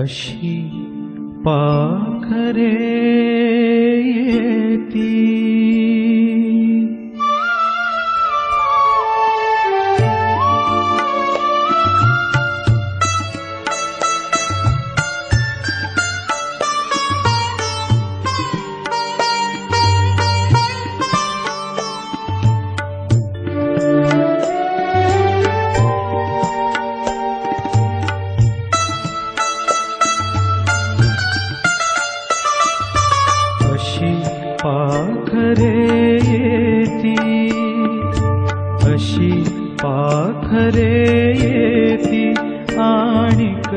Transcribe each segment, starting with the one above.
अशी पाखरे येती पाखरे आणिक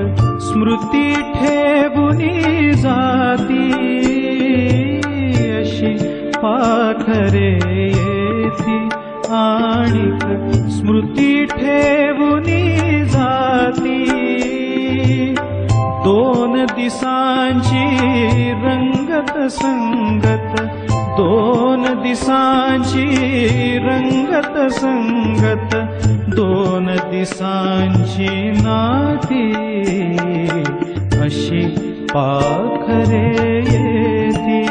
स्मृती ठेवुनी जाती। अशी पाखरे येती। आणिक स्मृती जाती। दोन दिसांची रंगत दोन दिसांची रंगत संगत दोन दिसांची नाती। अशी पाखरे येती।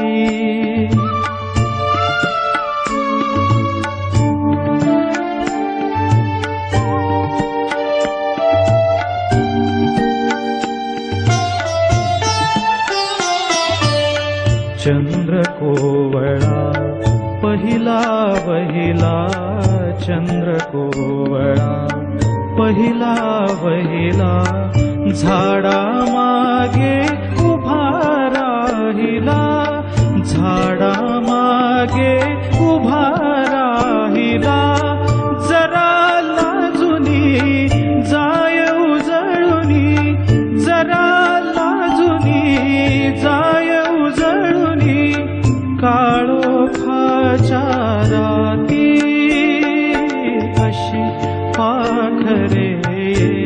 चंद्र कोवळा पहिला वहिला चंद्र कोवळा पहिला वहिला झाडा मागे पाखरे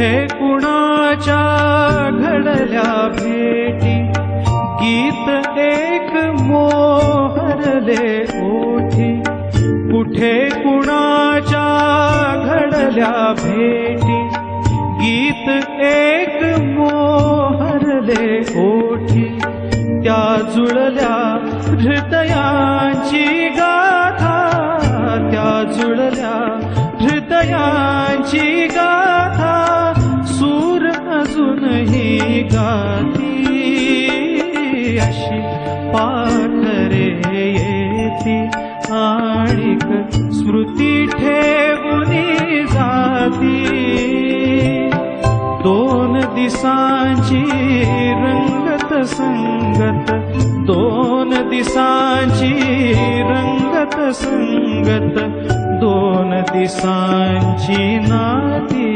कुठे कुणाच्या घडल्या भेटी? गीत एक मोहरले ओठी. कुठे कुणाच्या घडल्या भेटी? गीत एक मोहरले ओठी. त्या जुळल्या हृदयांची गाथा. त्या जुळल्या हृदयांची गाथा. पाखरे येती आणिक स्मृती ठेवुनी जाती। दोन दिसांची रंगत संगत दोन दिसांची रंगत संगत दोन दिसांची नाती